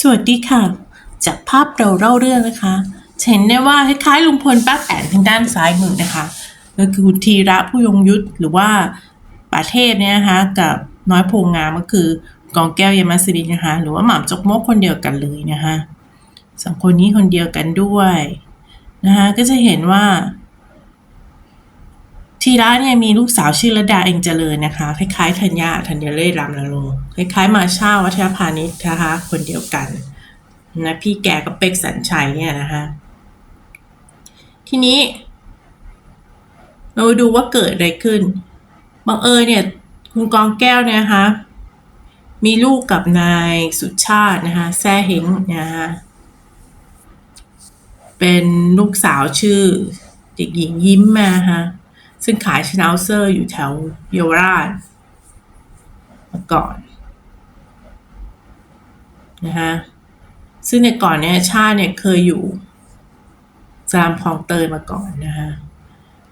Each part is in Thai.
สวัสดีค่ะ จากภาพเราเล่าเรื่องนะคะจะเห็นได้ว่าคล้ายๆลุงพลป้าแตนทางด้านซ้ายมือนะคะก็คือคุณธีระผู้ยงยุทธหรือว่าป่าเทพเนี่ยนะคะกับน้อยโพงงามก็คือกองแก้วยามาสิรินะคะ หรือว่าหม่ำจกมกคนเดียวกันเลยนะคะสองคนนี้คนเดียวกันด้วยนะคะก็จะเห็นว่า ทีระเนี่ยมีลูกสาวชื่อระดาเองเจริญนะคะ คล้ายๆธัญญาธัญเล่รำละลงคล้ายๆ มาชาวัฒนพาณิชย์นะคะคนเดียวกันนะพี่แกก็เป็กสัญชัยเนี่ยนะคะทีนี้ เราดูว่าเกิดอะไรขึ้นบังเอิญเนี่ย คุณกองแก้วเนี่ยนะคะมีลูกกับนายสุชาตินะคะแซ่เฮงนะคะเป็นลูกสาวชื่อเด็กหญิงยิ้มมานะคะ ซึ่งขายชนาวเซอร์อยู่แถวเยาวราชมาก่อนนะคะซึ่งในก่อนเนี่ยชาเนี่ยเคยอยู่สามคลองเตยมาก่อนนะคะ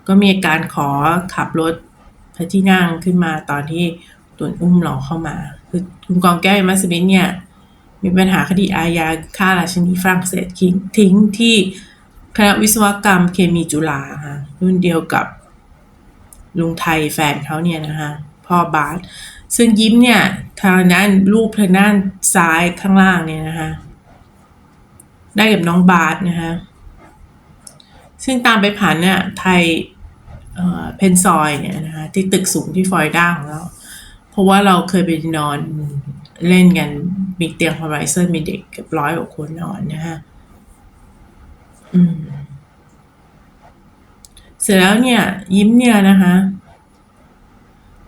ก็มีการขอขับรถพระที่นั่งขึ้นมาตอนที่ตุนอุ้มหลอเข้ามา คือคุณกองแก้วมัสมิธเนี่ย มีปัญหาคดีอาญาฆ่าราชินีฝรั่งเศสทิ้งที่คณะวิศวกรรมเคมีจุฬาค่ะรุ่นเดียวกับ ลุงไทยแฟนเขาเนี่ยนะคะพ่อบาสซึ่งยิ้มเนี่ยทางด้านรูปทางด้านซ้ายข้างล่างเนี่ยนะคะได้กับน้องบาสนะคะซึ่งตามไปผ่านเนี่ยไทยเพนซอยเนี่ยนะคะที่ตึกสูงที่ฟลอริดาของเราเพราะว่าเราเคยไปนอนเล่นกันมีเตียง Horizon มีเด็กเกือบร้อยกว่าคนนอนนะคะอืม เสร็จแล้วเนี่ย ยิ้มเนี่ยนะคะ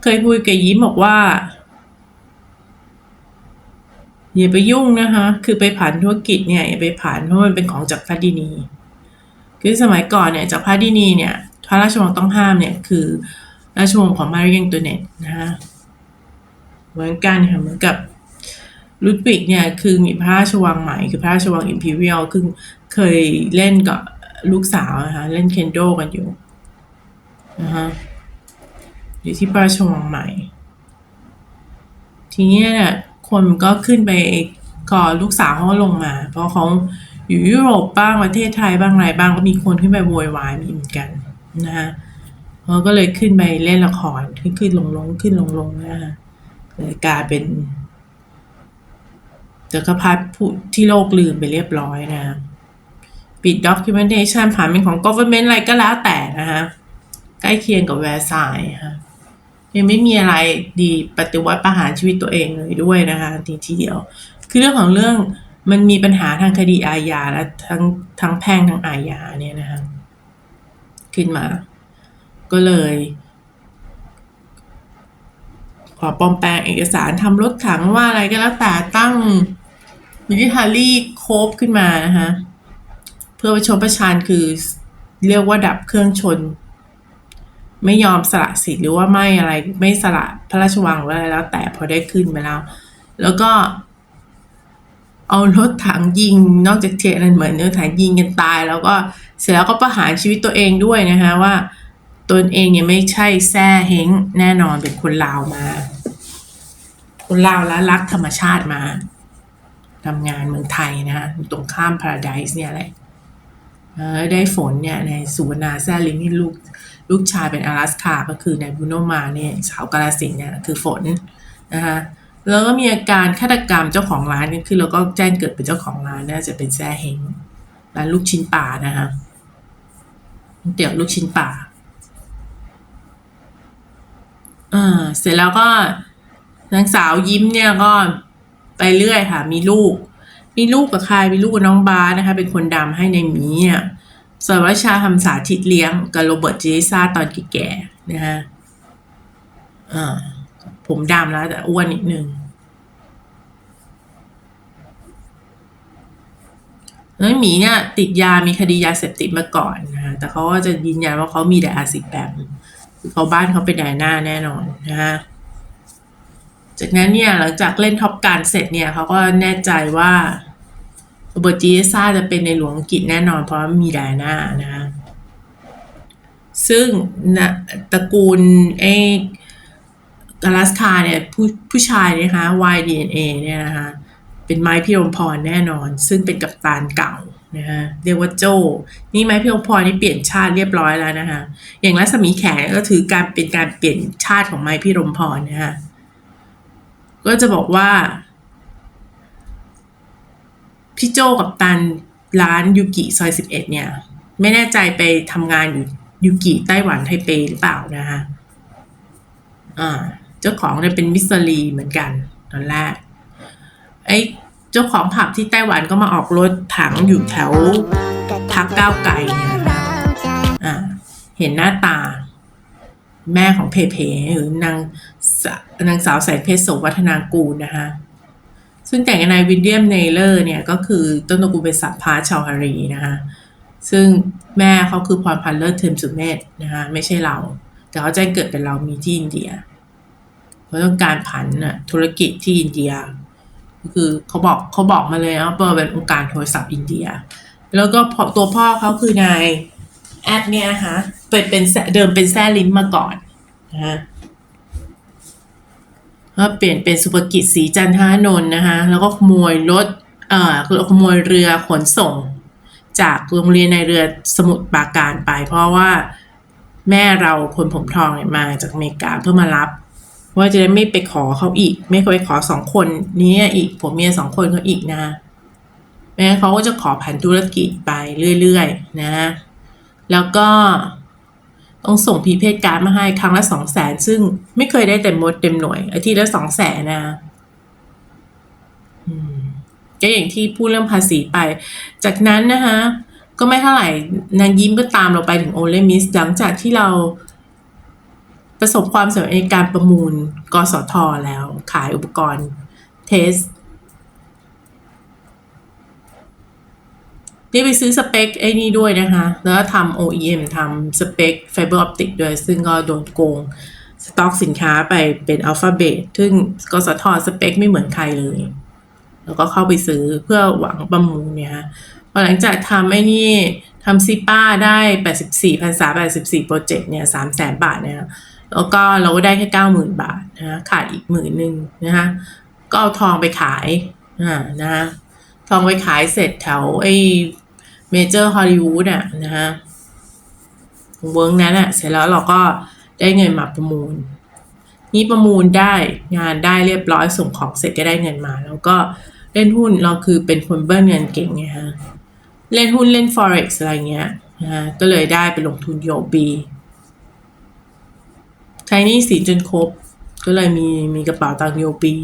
เคยคุยกับยิ้มบอกว่าอย่าไปยุ่งนะคะ คือไปผ่านธุรกิจเนี่ยอย่าไปผ่านเพราะมันเป็นของจากพระดินี คือสมัยก่อนเนี่ยจากพระดินีเนี่ยพระราชวังต้องห้ามเนี่ยคือราชวงศ์ของมาริเยงตัวเน็ตนะคะเหมือนกันค่ะเหมือนกับลุดวิกเนี่ยคือมีพระราชวังใหม่คือพระราชวังอิมพีเรียลคือเคยเล่นกับลูกสาวนะคะเล่นเคนโดกันอยู่ นะคะอยู่ที่พระชวงใหม่ ทีนี้เนี่ยคนก็ขึ้นไปก่อลูกสาวเขาลงมา เพราะเขาอยู่ยุโรปบ้างประเทศไทยบ้างอะไรบ้างก็มีคนขึ้นไปโวยวายมีเหมือนกันนะคะเขาก็เลยขึ้นไปเล่นละครขึ้นขึ้นลงลงขึ้นลงลงนะคะเลยกลายเป็นจักรพรรดิผู้ที่โลกลืมไปเรียบร้อยนะปิด documentation ผ่านเป็นของ government อะไรก็แล้วแต่นะคะ ใกล้เคียงกับแวร์ซายค่ะยังไม่มีอะไรดีปฏิวัติประหารชีวิตตัวเองเลยด้วยนะคะทีทีเดียว คือเรื่องของเรื่องมันมีปัญหาทางคดีอาญาและทั้งทั้งแพ่งทั้งอาญาเนี่ยนะคะขึ้นมา ก็เลย ขอปลอมแปลงเอกสารทำรถถังว่าอะไรก็แล้วแต่ตั้งมิลิทารี่โคบขึ้นมานะคะเพื่อประชดประชานคือเรียกว่าดับเครื่องชน ไม่ยอมสละสิทธิ์หรือว่าไม่อะไรไม่สละพระราชวังอะไรแล้ว แต่พอได้ขึ้นไปแล้ว แล้วก็เอารถถังยิงนอกจากเทียนเหมือนรถถังยิงกันตาย แล้วก็เสร็จแล้วก็ประหารชีวิตตัวเองด้วยนะคะว่าตนเองเนี่ยไม่ใช่แซ่เฮงแน่นอนเป็นคนลาวมา คนลาวแล้วรักธรรมชาติมาทำงานเมืองไทยนะคะตรงข้ามพาราไดส์เนี่ยแหละได้ฝนเนี่ยในสุวรรณาแซลิงนี่ลูก ลูกชายเป็น阿拉斯าก็คือในบุโนมาเนี่ยชาวกาลสินเนี่ยคือฝนนะคะแล้วก็มีอาการฆาตกรรมเจ้าของร้านนี่คือเราก็แจ้งเกิดเป็นเจ้าของร้านน่าจะเป็นแซ่เฮงร้านลูกชิ้นป่านะคะเตี๋ยวลูกชิ้นป่าอ่าเสร็จแล้วก็นางสาวยิ้มเนี่ยก็ไปเรื่อยค่ะ มีลูก มีลูกกับใคร มีลูกกับน้องบาสนะคะ เป็นคนดำให้ในหมีเนี่ย ส่วนวัชชาทำสาธิตเลี้ยงกับโรเบิร์ตเจซ่าตอนแก่ๆนะฮะอ่าผมดำแล้วแต่อ้วนนิดนึงแล้วหมีเนี่ยติดยามีคดียาเสพติดมาก่อนนะฮะแต่เขาก็จะยืนยันว่าเขามีแต่อาซิแปมคือเขาบ้านเขาเป็นไดหน้าแน่นอนนะฮะจากนั้นเนี่ยหลังจากเล่นท็อปการเสร็จเนี่ยเขาก็แน่ใจว่า โรเบิร์ตจีเอซ่าจะเป็นในหลวงอังกฤษแน่นอนเพราะมีไดนานะซึ่งนะตระกูลเอกาลัสคาเนี่ยผู้ผู้ชายนะคะ YDNA เนี่ยนะคะเป็นไม้พิรมพรแน่นอน ซึ่งเป็นกัปตันเก่านะฮะเรียกว่าโจ นี่ไม้พิรมพรนี่เปลี่ยนชาติเรียบร้อยแล้วนะคะอย่างรัศมีแขก็ถือการเป็นการเปลี่ยนชาติของไม้พิรมพรนะฮะก็จะบอกว่า พี่โจกับตันร้านยูกิซอยสิบเอ็ดเนี่ย ไม่แน่ใจไปทำงานอยู่ยูกิไต้หวันไทเปหรือเปล่านะคะอ่าเจ้าของเนี่ยเป็นมิสซิลีเหมือนกันตอนแรกไอ้เจ้าของผับที่ไต้หวันก็มาออกรถถังอยู่แถวพักก้าวไก่เนี่ยนะคะอ่าเห็นหน้าตา แม่ของเพเพหรือนางสนางสาวแสงเพชรโสวัฒนากูลนะคะ ซึ่งแต่งนายวิลเลียมเนเลอร์เนี่ยก็คือต้นตระกูลเป็นสัพพาชาวฮารีนะคะซึ่งแม่เขาคือพรพันธ์เลิศเทมสุเมธนะคะไม่ใช่เรา แต่เขาแจ้งเกิดเป็นเรามีที่อินเดียเขาต้องการผันน่ะธุรกิจที่อินเดีย คือเขาบอกเขาบอกมาเลยว่าเปิดเป็นองค์การโทรศัพท์อินเดีย แล้วก็พอตัวพ่อเขาคือนายแอดเนี่ยนะคะเป็นเป็นเดิมเป็นแซลิมมาก่อนนะ ฮะแล้วเปลี่ยนเป็นสุภกิจสีจันทานนท์นะคะแล้วก็ขโมยรถเอ่อขโมยเรือขนส่ง จากโรงเรียนในเรือสมุทรปราการไป เพราะว่าแม่เราคนผมทองเนี่ยมาจากอเมริกาเพื่อมารับว่าจะได้ไม่ไปขอเขาอีก ไม่เคยขอสองคนนี้อีกผมเมียสองคนเขาอีกนะแม่เขาก็จะขอผันธุรกิจไปเรื่อยๆนะ แล้วก็ ต้องส่งพีเพดการ์ดมาให้ครั้งละสองแสนซึ่งไม่เคยได้เต็มหมดเต็มหน่วยอาทิตย์ละสองแสนนะอืมก็อย่างที่พูดเรื่องภาษีไป จากนั้นนะคะก็ไม่เท่าไหร่นางยิ้มก็ตามเราไปถึงโอเลมิสหลังจากที่เราประสบความสำเร็จในการประมูลกสทแล้ว ขายอุปกรณ์เทส นี่ไปซื้อสเปคไอ้นี่ด้วยนะคะ แล้วทำ OEM ทำสเปคไฟเบอร์ออปติกด้วย ซึ่งก็โดนโกง สต็อกสินค้าไปเป็นอัลฟาเบตซึ่งกสทสเปคไม่เหมือนใครเลย แล้วก็เข้าไปซื้อเพื่อหวังประมูลเนี่ยฮะพอหลังจากทำไอ้นี่ทำซิป้าได้ 84พันสา84โปรเจกต์เนี่ย3แสนบาทเนี่ยแล้วก็เราก็ได้แค่90,000บาทนะขาดอีกหมื่นหนึ่งนะคะก็เอาทองไปขายอ่านะคะทองไปขายเสร็จแถวไอ้ เมเจอร์ฮอลลีวูดอะนะฮะเวิร์กนั้นอะเสร็จแล้วเราก็ได้เงินมาประมูล นี่ประมูลได้งานได้เรียบร้อยส่งของเสร็จก็ได้เงินมา แล้วก็เล่นหุ้นเราคือเป็นคนเบิ้ลเงินเก่งไงฮะเล่นหุ้นเล่น forex อะไรเงี้ยนะฮะก็เลยได้ไปลงทุนโยบีใช้นี่สินจนครบ ก็เลยมีมีกระเป๋าตังโยบี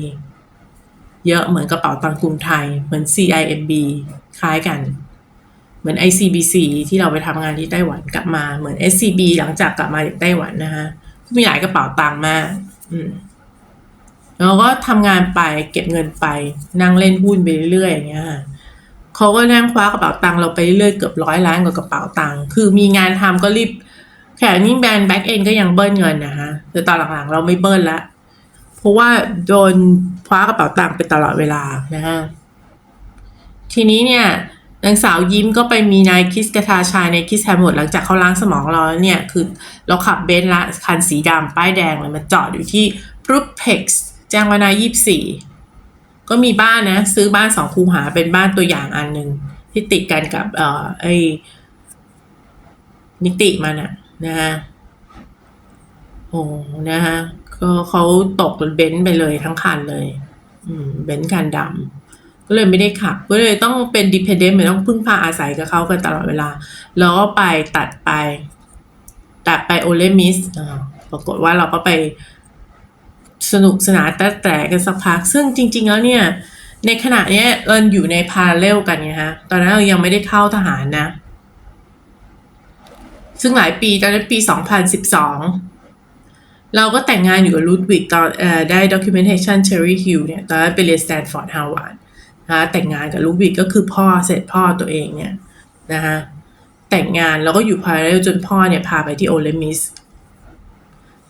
เยอะเหมือนกระเป๋าตังกรุงไทยเหมือน CIMB คล้ายกัน เหมือน ICBC ที่เราไปทำงานที่ไต้หวันกลับมาเหมือน SCB หลังจากกลับมาจากไต้หวันนะฮะมีหลายกระเป๋าตังค์มากอืมแล้วก็ทำงานไปเก็บเงินไป นั่งเล่นหุ้นไปเรื่อยๆอย่างเงี้ยเขาก็นั่งคว้ากระเป๋าตังค์เราไปเรื่อยเกือบร้อยล้านกับกระเป๋าตังค์คือมีงานทำก็รีบแค่นี้แบรนด์แบ็กเองก็ยังเบิ้ลเงินนะฮะแต่ตอนหลังๆ เราไม่เบิ้ลละเพราะว่าโดนคว้ากระเป๋าตังค์ไปตลอดเวลานะฮะทีนี้เนี่ย นางสาวยิ้มก็ไปมีนายคิสกทาชายในคิสแฮมหมดหลังจากเขาล้างสมองเราแล้วเนี่ย คือเราขับเบนซ์ละคันสีดำป้ายแดงเลยมาจอดอยู่ที่พรูเพ็กซ์แจ้งวนายี่สี่ก็มีบ้านนะ ซื้อบ้านสองคูหาเป็นบ้านตัวอย่างอันหนึ่งที่ติดกันกับเอ่อไอ้นิติมันอะนะฮะโอ้นะฮะก็เขาตกเบนซ์ไปเลยทั้งคันเลย อืมเบนซ์คันดำ ก็เลยไม่ได้ขับ ก็เลยต้องเป็นดิพเดนต์เหมือนต้องพึ่งพาอาศัยกับเขากันตลอดเวลา แล้วก็ไปตัดไป ตัดไปโอเลมิสปรากฏว่าเราก็ไปสนุกสนานแต่แต่กันสักพัก ซึ่งจริง ๆ แล้วเนี่ย ในขณะเนี้ยเอิญอยู่ในพาเลลกันไงฮะ ตอนนั้นเรายังไม่ได้เข้าทหารนะ ซึ่งหลายปีตอนนั้นปี 2012 เราก็แต่งงานอยู่กับลูดวิกตอนเอ่อได้ documentation Cherry Hill เนี่ย ตอนนั้นไปเรียน Stanford Harvard นะแต่งงานกับลูดวิกก็คือพ่อเสร็จพ่อตัวเองเนี่ยนะฮะแต่งงานแล้วก็อยู่พาเลลจนพ่อเนี่ยพาไปที่โอเลมิส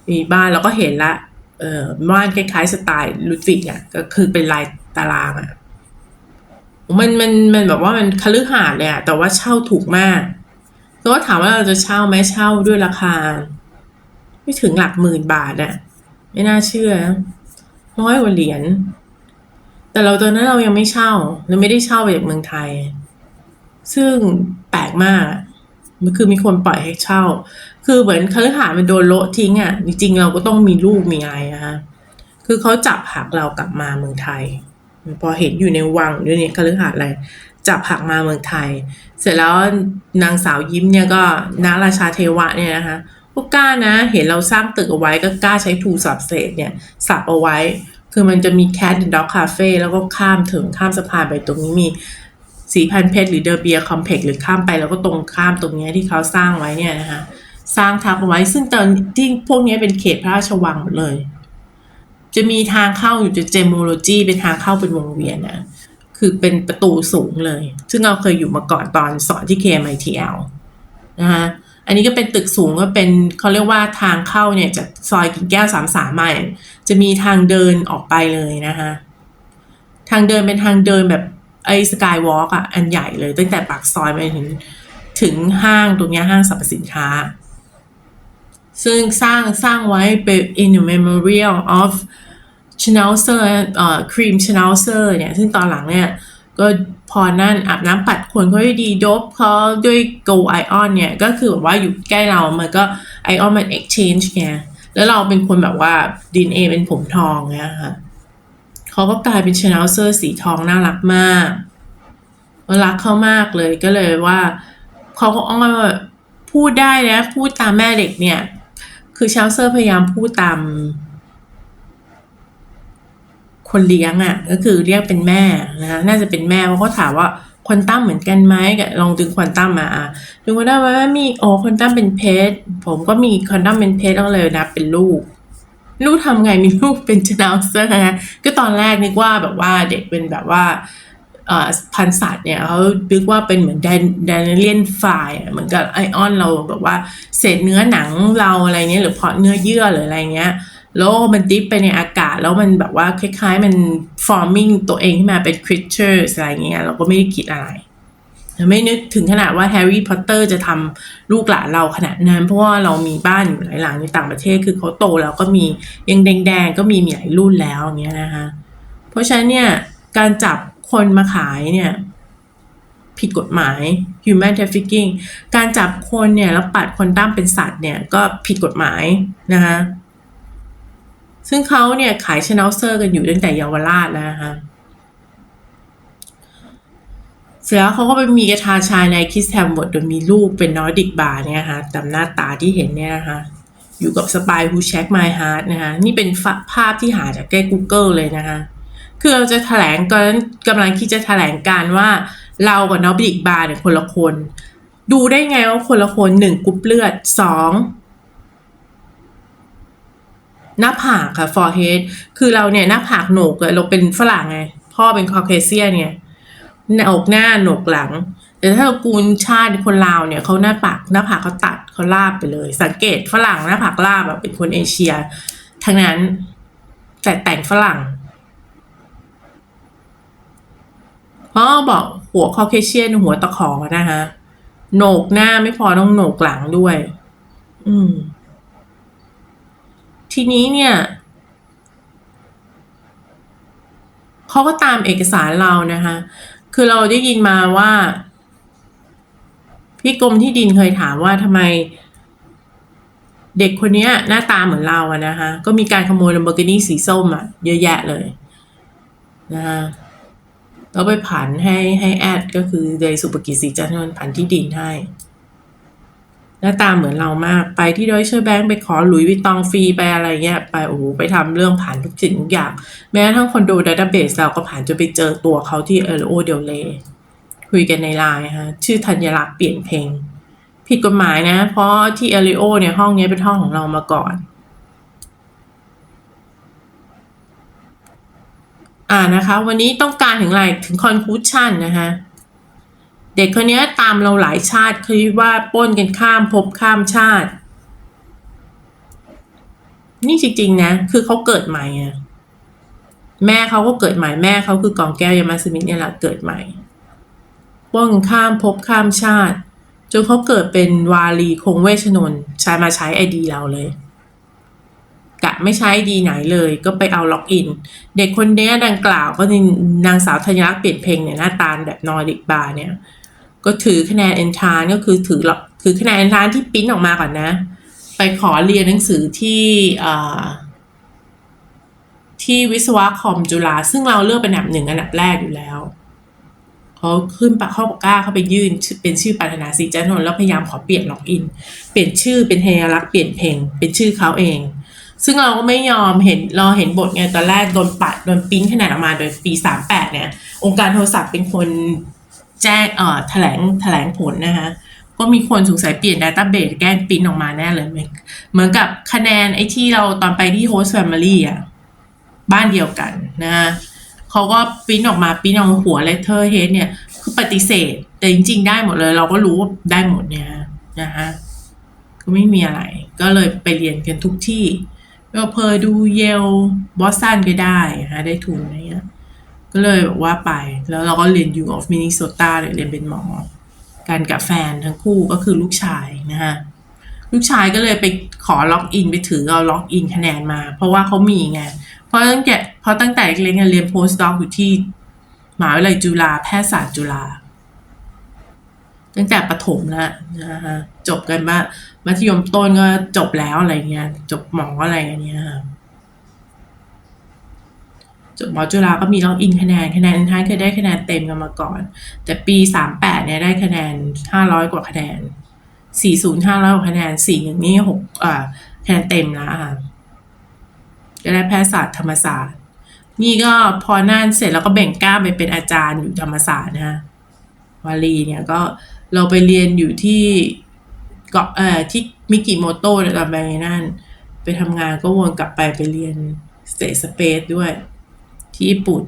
มีบ้านเราก็เห็นละเออบ้านคล้ายๆสไตล์ลุดวิกอะก็คือเป็นลายตารางอะมันมันมันแบบว่ามันคฤหาสน์เลยอะแต่ว่าเช่าถูกมากก็ถามว่าเราจะเช่าไหมเช่าด้วยราคา ไม่ถึงหลักหมื่นบาทอะไม่น่าเชื่อน้อยกว่าเหรียญ แต่เราตอนนั้นเรายังไม่เช่าเราไม่ได้เช่าไปจากเมืองไทย ซึ่งแปลกมากมันคือมีคนปล่อยให้เช่า คือเหมือนคฤหาสน์มันโดนโละทิ้งอะ จริงๆ เราก็ต้องมีลูกมีอะไรนะคะคือเขาจับหักเรากลับมาเมืองไทย พอเห็นอยู่ในวังด้วยเนี่ยคฤหาสน์อะไร จับหักมาเมืองไทย เสร็จแล้วนางสาวยิ้มเนี่ยก็นาราชาเทวะเนี่ยนะคะก็กล้านะ เห็นเราสร้างตึกเอาไว้ก็กล้าใช้ทูสับเศษเนี่ยสับเอาไว้ คือมันจะมีแคทด็อกคาเฟ่แล้วก็ข้ามถึงข้ามสะพานไปตรงนี้มีสีพันเพชรหรือเดอร์เบียคอมเพล็กซ์หรือข้ามไปแล้วก็ตรงข้ามตรงนี้ที่เขาสร้างไว้เนี่ยนะคะสร้างทับเอาไว้ ซึ่งตอนที่พวกนี้เป็นเขตพระราชวังหมดเลย จะมีทางเข้าอยู่จะเจมโมโลจีเป็นทางเข้าเป็นวงเวียนนะคือเป็นประตูสูงเลย ซึ่งเราเคยอยู่มาก่อนตอนสอนที่ KMITL นะคะอันนี้ก็เป็นตึกสูงก็เป็นเขาเรียกว่าทางเข้าเนี่ยจากซอยกิ่งแก้วสามสามมาเนี่ย จะมีทางเดินออกไปเลยนะคะทางเดินเป็นทางเดินแบบไอ้สกายวอล์กอะอันใหญ่เลยตั้งแต่ปากซอยไปถึงถึงห้างตรงเนี้ยห้างสรรพสินค้า ซึ่งสร้างสร้างไว้เป็น in the memorial of c h n a u z e r เอ่อ cream Schnauzer เนี่ยซึ่งตอนหลังเนี่ยก็พอนั่นอาบน้ำปัดขนเขาด้ดีดบเขาด้วย go ion เนี่ย ก็คือแบบว่าอยู่ใกล้เรา มันก็ ion มัน exchange ไง แล้วเราเป็นคนแบบว่า DNA เอเป็นผมทองเนี่ยค่ะเขาก็กลายเป็น Schnauzer สีทองน่ารักมากรักเขามากเลยก็เลยว่าเขาก็อ้อนพูดได้นะ พูดตามแม่เด็กเนี่ย คือชาวเซอร์พยายามพูดตาม คนเลี้ยงอะ่ะ ก็คือเรียกเป็นแม่นะน่าจะเป็นแม่เพราะเขาถามว่า ควอนตัมเหมือนกันไหมกับลองดึงควอนตัมมาอะดึงควอนตัมมาว่มีโอ้ควอนตัมเป็นเพชรผมก็มีควอนตัมเป็นเพชรแล้วก็เลยนับเป็นลูก ลูกทำไงมีลูกเป็นชนาวเซอร์นะก็ตอนแรกนึกว่าแบบว่าเด็กเป็นแบบว่าเอ่อพันสัตว์เนี่ยเขาดึกว่าเป็นเหมือนแดนแดนเลียนไฟเหมือนกับไอออนเราแบบว่าเศษเนื้อหนังเราอะไรเนี้ยหรือเพาะเนื้อเยื่อหรืออะไรเงี้ย แล้วมันดิฟไปในอากาศ แล้วมันแบบว่าคล้ายๆ มัน forming ตัวเองขึ้นมาเป็น creatures อะไรเงี้ยเราก็ไม่ได้คิดอะไรไม่นึกถึงขนาดว่าแฮร์รี่พอตเตอร์จะทำลูกหลานเราขนาดนั้น เพราะว่าเรามีบ้านอยู่หลายหลังในต่างประเทศคือเขาโตแล้วก็มียังแดงๆ ก็มีมีหลายรุ่นแล้วอย่างเงี้ยนะคะ เพราะฉะนั้นเนี่ยการจับคนมาขายเนี่ยผิดกฎหมาย human trafficking การจับคนเนี่ยแล้วปัดคนตั้มเป็นสัตว์เนี่ยก็ผิดกฎหมายนะคะ ซึ่งเขาเนี่ยขายชแนลเซอร์กันอยู่ตั้งแต่เยาวราชแล้วนะคะเสร็จแล้วเขาก็ไปมีกระทาชายในคิสแฮมบดโดยมีลูกเป็นนอร์ดิกบาร์เนี่ยนะคะตามหน้าตาที่เห็นเนี่ยนะคะอยู่กับสปายฮูแช็กไมฮาร์ดนะคะนี่เป็นภาพที่หาจากใกล้ Google เลยนะคะคือเราจะแถลงตอนนั้นกำลังคิดจะแถลงการว่าเรากับนอร์ดิกบาร์เนี่ยคนละคน ดูได้ไงว่าคนละคนหนึ่งกรุ๊ปเลือดสอง หน้าผากค่ะ forehead คือเราเนี่ยหน้าผากโหนกเราเป็นฝรั่งไง พ่อเป็นคอเคเซียนเนี่ยหน้าอกหน้าโหนกหลัง แต่ถ้าเรากูลชาติคนลาวเนี่ยเขาหน้าปากหน้าผากเขาตัดเขาลาบไปเลย สังเกตฝรั่งหน้าผากลาบแบบเป็นคนเอเชียทั้งนั้นแต่แต่งฝรั่งเพราะบอกหัวคอเคเชียนหัวตะขอนะคะโหนกหน้าไม่พอต้องโหนกหลังด้วย อืม ทีนี้เนี่ยเขาก็ตามเอกสารเรานะคะ คือเราได้ยินมาว่า พี่กรมที่ดินเคยถามว่าทำไม เด็กคนนี้หน้าตาเหมือนเราอะนะคะ ก็มีการขโมย Lamborghini สีส้มอะเยอะแยะเลยนะคะแล้วไปผันให้ให้แอดก็คือเดยสุปกิจสีจันทร์ผันที่ดินให้ หน้าตาเหมือนเรามาก ไปที่ดอยเชอร์แบงค์ไปขอหลุยส์วิตองฟรีไปอะไรเงี้ย ไปโอ้โหไปทำเรื่องผ่านทุกสิ่งทุกอย่าง แม้ทั่งคอนโดดัตต้าเบสเราก็ผ่านจนไปเจอตัวเขาที่เออโอเดลเลคุยกันในไลน์ฮะ ชื่อธัญลักษณ์เปลี่ยนเพลง ผิดกฎหมายนะ เพราะที่เอลิโอเนี่ยห้องนี้เป็นห้องของเรามาก่อน อ่านะคะ วันนี้ต้องการถึงอะไรถึงคอนคูชันนะคะ เด็กคนนี้ตามเราหลายชาติคือว่าป้นกันข้ามภพข้ามชาติ นี่จริงๆนะ คือเขาเกิดใหม่อะแม่เขาก็เกิดใหม่แม่เขาคือกองแก้วยามาสมิเนี่ยแหละเกิดใหม่ป้นข้ามภพข้ามชาติจนเขาเกิดเป็นวาลีคงเวชนนท์ใช้มาใช้ไอดีเราเลยกะไม่ใช้ดีไหนเลยก็ไปเอาล็อกอิน เด็กคนนี้ดังกล่าวก็คือนางสาวธัญรักษ์เปลี่ยนเพลงเนี่ยหน้าตาแบบนอร์ดิกบาร์เนี่ย ก็ถือคะแนนเอนทานก็คือถือถือคะแนนเอนทานที่ปิ้นออกมาก่อนนะ ไปขอเรียนหนังสือที่ที่วิศวะคอมจุฬาซึ่งเราเลือกเป็นอันดับหนึ่งอันดับแรกอยู่แล้วเขาขึ้นปะเข้ากล้าเข้าไปยื่นเป็นชื่อปรารถนาสีจันทนแล้วพยายามขอเปลี่ยนล็อกอิน เปลี่ยนชื่อเป็นเฮรักเปลี่ยนเพลง เป็นชื่อเขาเอง ซึ่งเราก็ไม่ยอมเห็นเราเห็นบทไงตอนแรกโดนปัดโดนปิ้นคะแนนออกมาโดยปี 38 เนี่ย องค์การโทรศัพท์เป็นคน แจ้งเอ่อแถลงแถลงผลนะคะก็มีคนสงสัยเปลี่ยน Database แก้ปริ้นออกมาแน่เลย เหมือนกับคะแนนไอ้ที่เราตอนไปที่ Host Family อะบ้านเดียวกันนะเขาก็ปริ้นออกมาปริ้นเอาหัว letter head เนี่ย คือปฏิเสธ แต่จริง ๆ ได้หมดเลย เราก็รู้ว่าได้หมดเนี่ยนะฮะก็ไม่มีอะไร ก็เลยไปเรียนกันทุกที่ก็เพอดูเยลบอสตันก็ได้ฮะได้ทุนอะไรเงี้ย ก็เลยบอกว่าไป แล้วเราก็เรียน U of Minnesota เลยเรียนเป็นหมอกันกับแฟนทั้งคู่ก็คือลูกชายนะฮะ ลูกชายก็เลยไปขอล็อกอินไปถือเอาล็อกอินคะแนนมา เพราะว่าเขามีไง เพราะตั้งแต่เพราะตั้งแต่เล็กๆเรียนโพสต์ด็อกอยู่ที่มหาวิทยาลัยจุฬาแพทยศาสตร์จุฬาตั้งแต่ประถมแล้วนะฮะจบกันมามัธยมต้นก็จบแล้วอะไรเงี้ยจบหมออะไรอย่างเงี้ยค่ะ หมอจุฬาก็มีล็อกอินคะแนนคะแนนท้ายเคยได้คะแนนเต็มกันมาก่อน แต่ปีสามแปดเนี่ยได้คะแนนห้าร้อยกว่าคะแนนสี่ศูนย์ห้าร้อยกว่าคะแนนสี่อย่างนี้หกอ่าคะแนนเต็มแล้วค่ะก็ได้แพทยศาสตร์ธรรมศาสตร์ นี่ก็พอนั่นเสร็จแล้วก็แบ่งกล้าไปเป็นอาจารย์อยู่ธรรมศาสตร์นะฮะวารีเนี่ยก็เราไปเรียนอยู่ที่เกาะเอ่อที่มิกิโมโต้ตอนไปนั่น ไปทำงานก็วนกลับไปไปเรียนสเตสเปซด้วย ที่ญี่ปุ่น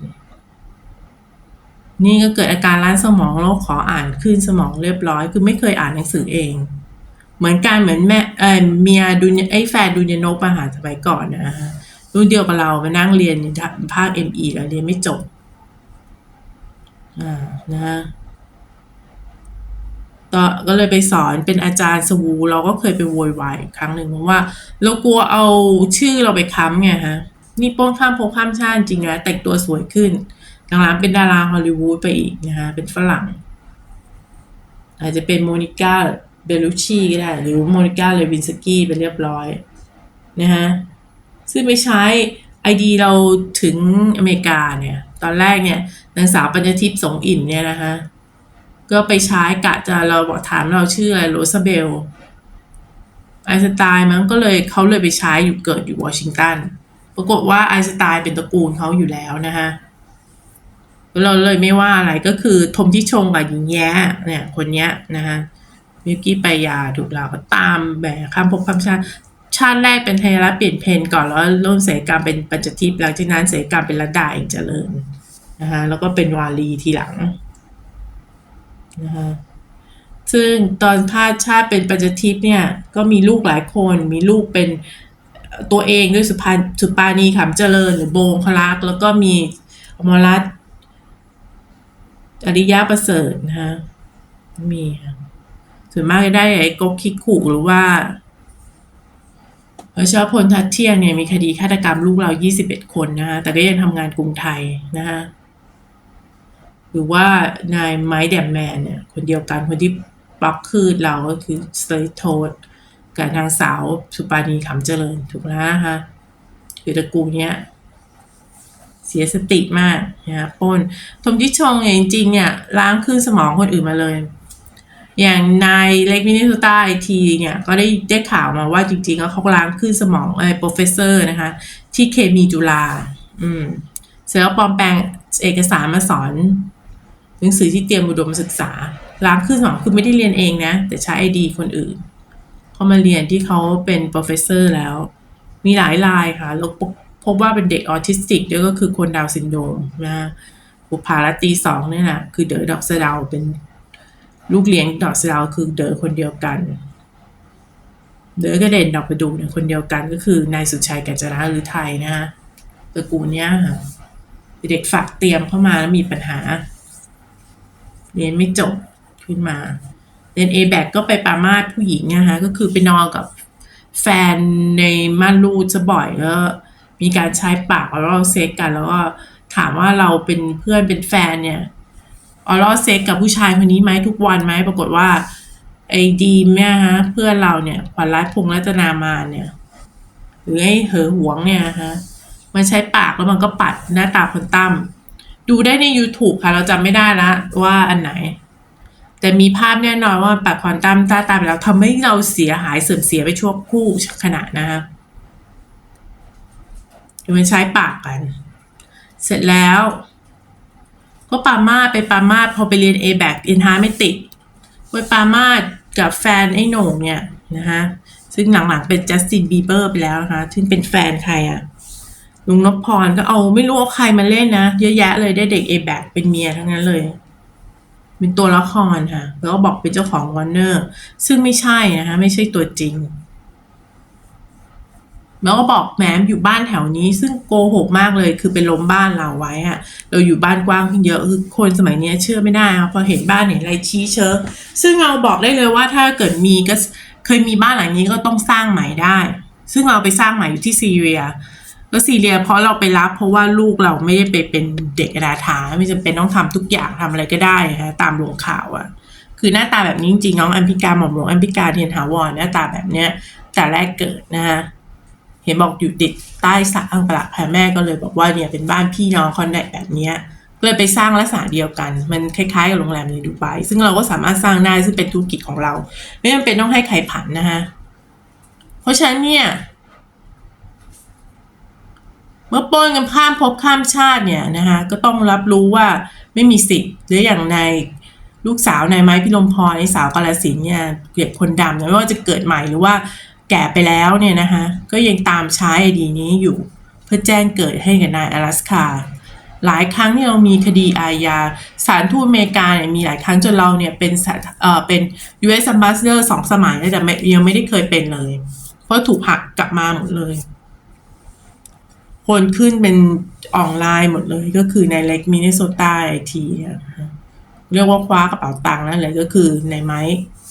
นี่ก็เกิดอาการล้านสมองแล้วขออ่านขึ้นสมองเรียบร้อย คือไม่เคยอ่านหนังสือเอง เหมือนกันเหมือนแม่เออเมียดูไอ้แฟนดูเนโนปมหาสมัยก่อนนะฮะรุ่นเดียวกับเรามานั่งเรียนภาค ME แล้วเรียนไม่จบอ่านะฮะก็ก็เลยไปสอนเป็นอาจารย์สวู เราก็เคยไปโวยวายครั้งหนึ่งเพราะว่า เรากลัวเอาชื่อเราไปค้ำไงฮะ นี่ป้องข้ามภพข้ามชาติจริงนะแต่งตัวสวยขึ้นหลังๆเป็นดาราฮอลลีวูดไปอีกนะฮะเป็นฝรั่ง อาจจะเป็นโมนิก้าเบลูชีก็ได้ หรือโมนิก้าเลวินสกี้ไปเรียบร้อยนะฮะซึ่งไปใช้ไอดีเราถึงอเมริกาเนี่ย ตอนแรกเนี่ยนางสาวปัญญทิพย์สงอิ่มเนี่ยนะคะก็ไปใช้กะจะเราบอกถามเราชื่ออะไรโรสเบลไอสไตน์มันก็เลยเขาเลยไปใช้อยู่เกิดอยู่วอชิงตัน ปรากฏว่าไอสไตน์เป็นตระกูลเขาอยู่แล้วนะคะเราเลยไม่ว่าอะไรก็คือทมที่ชงกับหญิงแย้เนี่ยคนเนี้ยนะคะมิวกี้ไปยาถูกเราก็ตามแบบข้ามภพข้ามชาติชาติแรกเป็นไทยรัฐเปลี่ยนเพนก่อนแล้วริ่มเสกรรมเป็นปัจจิตหลังจากนั้นเสกรรมเป็นระดาเองเจริญนะคะแล้วก็เป็นวาลีทีหลังนะคะซึ่งตอนพาชาติเป็นปัจจิตเนี่ยก็มีลูกหลายคนมีลูกเป็น ตัวเองด้วยสุพาสุปานีขำเจริญหรือโบงคลัก แล้วก็มีอมรรัตอริยะประเสริฐนะคะมีส่วนมากจะได้ไอ้กกคิกขู่หรือว่าเจ้าพลทัดเที่ยงเนี่ยมีคดีฆาตกรรมลูกเรา 21 คนนะคะแต่ก็ยังทำงานกรุงไทยนะคะหรือว่านายไม้แดมแมนเนี่ย คนเดียวกันคนที่บล็อกคืนเราก็คือสเตโทด กับนางสาวสุปานีขำเจริญถูกแล้วนะคะคือตระกูลเนี้ยเสียสติมากนะปนทมที่ชงเนี่ยจริงๆเนี่ยล้างขึ้นสมองคนอื่นมาเลย อย่างนายเล็กมินิสตาไอทีเนี่ยก็ได้ได้ข่าวมาว่าจริงๆแล้วเขาล้างขึ้นสมองไอ้โปรเฟสเซอร์นะคะ ที่เคมีจุฬาอืมเสร็จแล้วปลอมแปลงเอกสารมาสอนหนังสือที่เตรียมอุดมศึกษาล้างขึ้นสมองคือไม่ได้เรียนเองนะ แต่ใช้ไอดีคนอื่น เขามาเรียนที่เขาเป็นโปรเฟสเซอร์แล้ว มีหลายรายค่ะแล้วพบว่าเป็นเด็กออทิสติกด้วยก็คือคนดาวซินโดรมนะบุพารตีสองเนี่ยนะคือเดอดอกสดาวเป็นลูกเลี้ยงดอกสดาวคือเดอคนเดียวกัน เดอก็เด่นดอกประดูเนี่ยคนเดียวกันก็คือนายสุชัยกัจจนาหรือไทยนะฮะตระกูลเนี้ยค่ะเด็กฝากเตรียมเข้ามาแล้วมีปัญหา เรียนไม่จบขึ้นมา เรียน A แบกก็ไปปามาสผู้หญิงนะคะก็คือไปนอนกับแฟนในม่านรูดจะบ่อยก็มีการใช้ปากออรัลเซ็กกัน แล้วก็ถามว่าเราเป็นเพื่อนเป็นแฟนเนี่ยออรัลเซ็กกับผู้ชายคนนี้ไหมทุกวันไหมปรากฏว่าไอ้ดีมเนี่ยฮะเพื่อนเราเนี่ยขวัญรัตน์พงรัตนามาเนี่ย หรือไอ้เหอหวงเนี่ยฮะมันใช้ปากแล้วมันก็ปัดหน้าตาคนตั้มดูได้ใน YouTube ค่ะ เราจำไม่ได้ละว่าอันไหน แต่มีภาพแน่นอนว่าปัดควอนตัมต้าตาไปแล้วทำให้เราเสียหายเสื่อมเสียไปชั่วคู่ขณะนะคะมันใช้ปากกัน เสร็จแล้ว ก็ปามาไปปามาพอไปเรียน A b a c อินฮาไม่ติดไปปามากับแฟนไอ้หน่งเนี่ยนะคะซึ่งหลังๆเป็นจัสตินบีเบอร์ไปแล้วนะคะซึ่งเป็นแฟนใครอะลุงนพพรก็เอาไม่รู้เอาใครมาเล่นนะ เยอะแยะเลยได้เด็ก A b a c เป็นเมียทั้งนั้นเลย เป็นตัวละครค่ะ แล้วก็บอกเป็นเจ้าของวอร์เนอร์ซึ่งไม่ใช่นะคะไม่ใช่ตัวจริง แล้วก็บอกแหมอยู่บ้านแถวนี้ ซึ่งโกหกมากเลย คือเป็นล้มบ้านเราไว้อะเราอยู่บ้านกว้างขึ้นเยอะคือคนสมัยนี้เชื่อไม่ได้ค่ะพอเห็นบ้านเห็นอะไรชี้เชิญซึ่งเราบอกได้เลยว่าถ้าเกิดมีก็เคยมีบ้านหลังนี้ก็ต้องสร้างใหม่ได้ ซึ่งเราไปสร้างใหม่อยู่ที่ซีเรีย แล้วซีเรียเพราะเราไปรับเพราะว่าลูกเราไม่ได้ไปเป็นเด็กอนาถาไม่จำเป็นต้องทำทุกอย่างทำอะไรก็ได้นะคะตามหลงข่าวอะคือหน้าตาแบบนี้จริงๆน้องอัมพิกาหม่อมหลวงอัมพิกาเทียนถาวรหน้าตาแบบเนี้ยแต่แรกเกิดนะคะเห็นบอกอยู่ติดใต้สระอังกฤษแพ่แม่ก็เลยบอกว่าเนี่ยเป็นบ้านพี่น้องคอนแทคแบบเนี้ยเลยไปสร้างลักษณะเดียวกัน มันคล้ายๆกับโรงแรมในดูไบซึ่งเราก็สามารถสร้างได้ซึ่งเป็นธุรกิจของเรา ไม่จำเป็นต้องให้ใครผันนะคะเพราะฉะนั้นเนี่ย เมื่อป้นกันข้ามภพข้ามชาติเนี่ยนะคะก็ต้องรับรู้ว่าไม่มีสิทธิ์หรืออย่างในลูกสาวนายไม้พิลมพรในสาวกาลสินเนี่ยเกลียดคนดำไม่ว่าจะเกิดใหม่หรือว่าแก่ไปแล้วเนี่ยนะคะก็ยังตามใช้ไอดีนี้อยู่ เพื่อแจ้งเกิดให้กับนายอลาสคาหลายครั้งที่เรามีคดีอาญาศาลทูตอเมริกาเนี่ยมีหลายครั้งจนเราเนี่ยเป็นเอ่อเป็น U.S. Ambassador สองสมัยแล้วแต่ยังไม่ได้เคยเป็นเลย เพราะถูกหักกลับมาหมดเลย คนขึ้นเป็นออนไลน์หมดเลยก็คือในเล็กมินนิโซตาไอทีเนี่ยนะคะเรียกว่าคว้ากระเป๋าตังค์นั่นเลยก็คือในไม้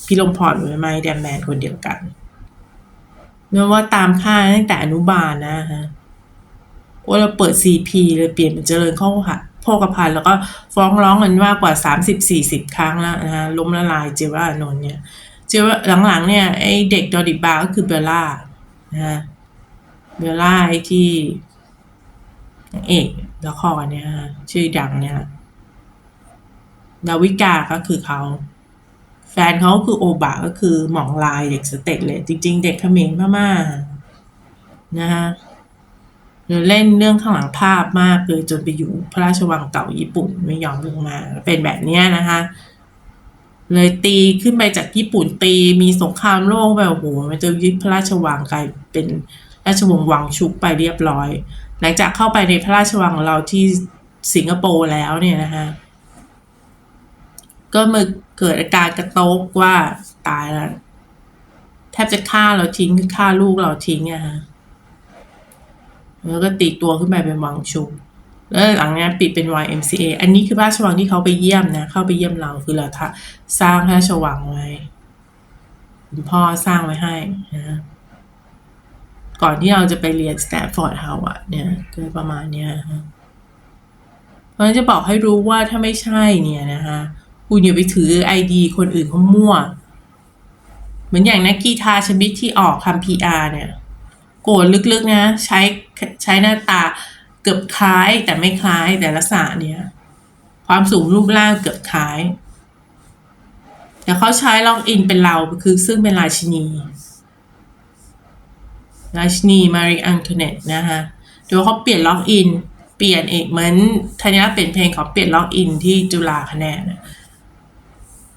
พิลมพรหรือไม้แดมแมนคนเดียวกันเนื่องว่าตามค่าตั้งแต่อนุบาลนะฮะว่าเราเปิด CP เลยเปลี่ยนเป็นเจริญข้อหาโภคภัณฑ์แล้วก็ฟ้องร้องกันมากกว่า 30-40 ครั้งแล้วนะฮะล้มละลายเจว่าอนนท์เนี่ย เจว่าหลังๆเนี่ยไอเด็กดอดิบาก็คือเบลล่านะฮะเบลล่าไอที่ นางเอกละครเนี่ยฮะชื่อดังเนี่ยดาวิกาก็คือเขา แฟนเขาคือโอบะก็คือหมองลายเด็กสเต็กเลย จริง ๆ เด็กเขมรพม่านะฮะเล่นเรื่องข้างหลังภาพมากเลยจนไปอยู่พระราชวังเก่าญี่ปุ่นไม่ยอมลงมา เป็นแบบนี้นะคะ เลยตีขึ้นไปจากญี่ปุ่นตีมีสงครามโลกแบบโอ้โหมันจะยึดพระราชวังกลายเป็นราชวงศ์วังชุกไปเรียบร้อย หลังจากเข้าไปในพระราชวังของเราที่สิงคโปร์แล้วเนี่ยนะคะก็มาเกิดอาการกระโตกว่าตายแล้วแทบจะฆ่าเราทิ้งฆ่าลูกเราทิ้งอะฮะแล้วก็ตีตัวขึ้นไปเป็นวังชุกแล้วหลังนี้ปิดเป็น YMCA อันนี้คือพระราชวังที่เขาไปเยี่ยมนะ เข้าไปเยี่ยมเราคือเราทสร้างพระราชวังไว้คุณพ่อสร้างไว้ให้นะ ก่อนที่เราจะไปเรียนสแตนฟอร์ดเฮาอะเนี่ยคือประมาณเนี้ยฮะเพราะฉะนั้นจะบอกให้รู้ว่าถ้าไม่ใช่เนี่ยนะคะคุณอย่าไปถือไอดีคนอื่นเขามั่ว เหมือนอย่างนักกีฬาชนิดที่ออกทำ PR เนี่ย โกรธลึกๆนะ ใช้ใช้หน้าตาเกือบคล้ายแต่ไม่คล้ายแต่ลักษณะเนี่ย ความสูงรูปร่างเกือบคล้าย แต่เขาใช้ล็อกอินเป็นเราคือซึ่งเป็นราชินี ราชินีมารีอังโทเนตนะคะเดี๋ยวเขาเปลี่ยนล็อกอิน เปลี่ยนเอกเหมือนธัญญาเปลี่ยนเพลงเขาเปลี่ยนล็อกอินที่จุฬาคะแนน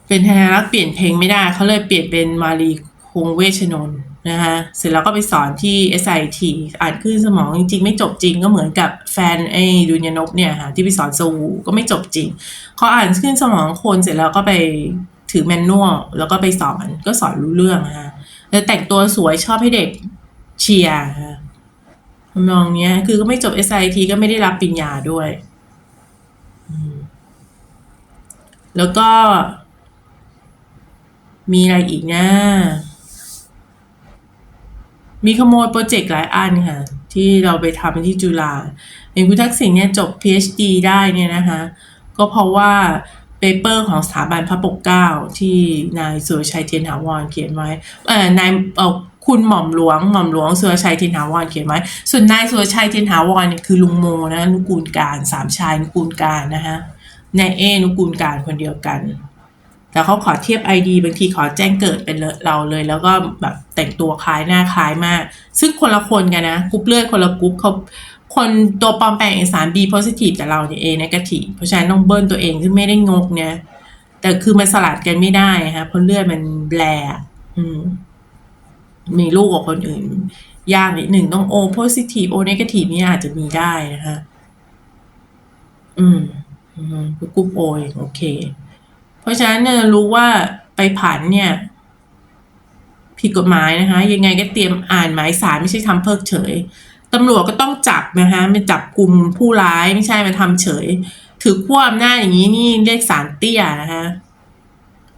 เป็นธัญรักษ์เปลี่ยนเพลงไม่ได้เขาเลยเปลี่ยนเป็นมารีคงเวชนนท์นะคะเสร็จแล้วก็ไปสอนที่ SIT อ่านขึ้นสมองจริง ๆ ไม่จบจริงก็เหมือนกับแฟนไอ้ดุนยนพเนี่ยค่ะที่ไปสอนซูก็ไม่จบจริงเขาอ่านขึ้นสมองคนเสร็จแล้วก็ไปถือแมนนวลแล้วก็ไปสอนก็สอนรู้เรื่องนะคะแล้วแต่งตัวสวยชอบให้เด็ก เชียร์ทำนองเนี้ย คือก็ไม่จบ SIT ก็ไม่ได้รับปริญญาด้วย แล้วก็ มีอะไรอีกนะ มีขโมยโปรเจกต์หลายอันค่ะ ที่เราไปทำที่จุฬาองคุณทักษิณเนี่ยจบ PhD ได้เนี่ยนะคะ ก็เพราะว่าเปเปอร์ของสถาบันพระปกเกล้าที่นายสุรชัยเทียนถาวรเขียนไว้ เอ่อนายเอ่อ คุณหม่อมหลวงหม่อมหลวงสุรชัยเทียนถาวรเขียนไว้ ส่วนนายสุรชัยเทียนถาวรเนี่ยคือลุงโมนะนุกูลการสามชายนุกูลการนะคะนายเอนุกูลการคนเดียวกัน แต่เขาขอเทียบ ID บางทีขอแจ้งเกิดเป็นเราเลย แล้วก็แบบแต่งตัวคล้ายหน้าคล้ายมาก ซึ่งคนละคนกันนะกรุ๊ปเลือดคนละกรุ๊ปเขาคนตัวปลอมแปลงเอกสาร B positive แต่เราเนี่ย A negative เพราะฉะนั้นต้องเบิ้ลตัวเองซึ่งไม่ได้งกเนี่ยแต่คือมันสลัดกันไม่ได้ฮะเพราะเลือดมันแบลอืม มีลูกกับคนอื่น ยากนิดหนึ่งต้อง O positive O negative นี่อาจจะมีได้นะคะอืมอืมกรุ๊ป O โอเค เพราะฉะนั้นเนี่ยรู้ว่าไปผันเนี่ย ผิดกฎหมายนะคะ ยังไงก็เตรียมอ่านหมายสารไม่ใช่ทำเพิกเฉยตำรวจก็ต้องจับนะคะไม่จับกลุ่มผู้ร้ายไม่ใช่มาทำเฉย ถือขั้วอำนาจอย่างนี้นี่เรียกสารเตี้ยนะคะ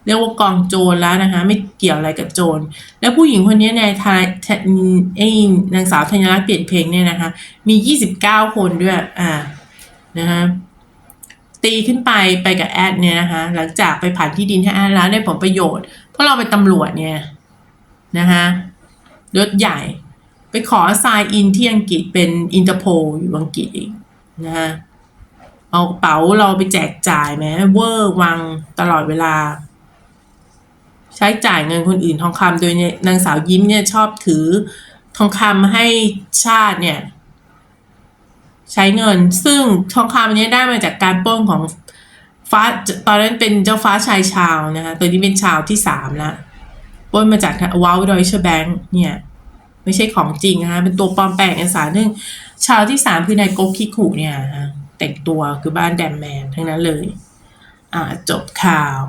เรียกว่ากองโจรแล้วนะคะ ไม่เกี่ยวอะไรกับโจร แล้วผู้หญิงคนนี้ในทายไอ้นางสาวธัญรัตน์เปลี่ยนเพลงเนี่ยนะคะ มี 29 คนด้วยอ่านะคะตีขึ้นไปไปกับแอดเนี่ยนะคะ หลังจากไปผ่านที่ดินให้แอดแล้วได้ผลประโยชน์ เพราะเราเป็นตำรวจเนี่ยนะคะยศใหญ่ไปขอ sign in ที่อังกฤษเป็นอินเตอร์โพอยู่อังกฤษอีกนะคะเอากระเป๋าเราไปแจกจ่ายไหมเวอร์วังตลอดเวลา ใช้จ่ายเงินคนอื่นทองคำโดยนางสาวยิ้มเนี่ยชอบถือทองคำให้ชาติเนี่ยใช้เงิน ซึ่งทองคำนี้ได้มาจากการปล้นของฟ้าตอนนั้นเป็นเจ้าฟ้าชายชาวนะคะตัวนี้เป็นชาวที่สามละปล้นมาจากวอลดอยเชอร์แบงค์เนี่ยไม่ใช่ของจริงนะคะเป็นตัวปลอมแปลงเอกสารซึ่งชาวที่สามคือนายโกคิคุเนี่ยแต่งตัวคือบ้านแดมแมนทั้งนั้นเลย อ่าจบข่าว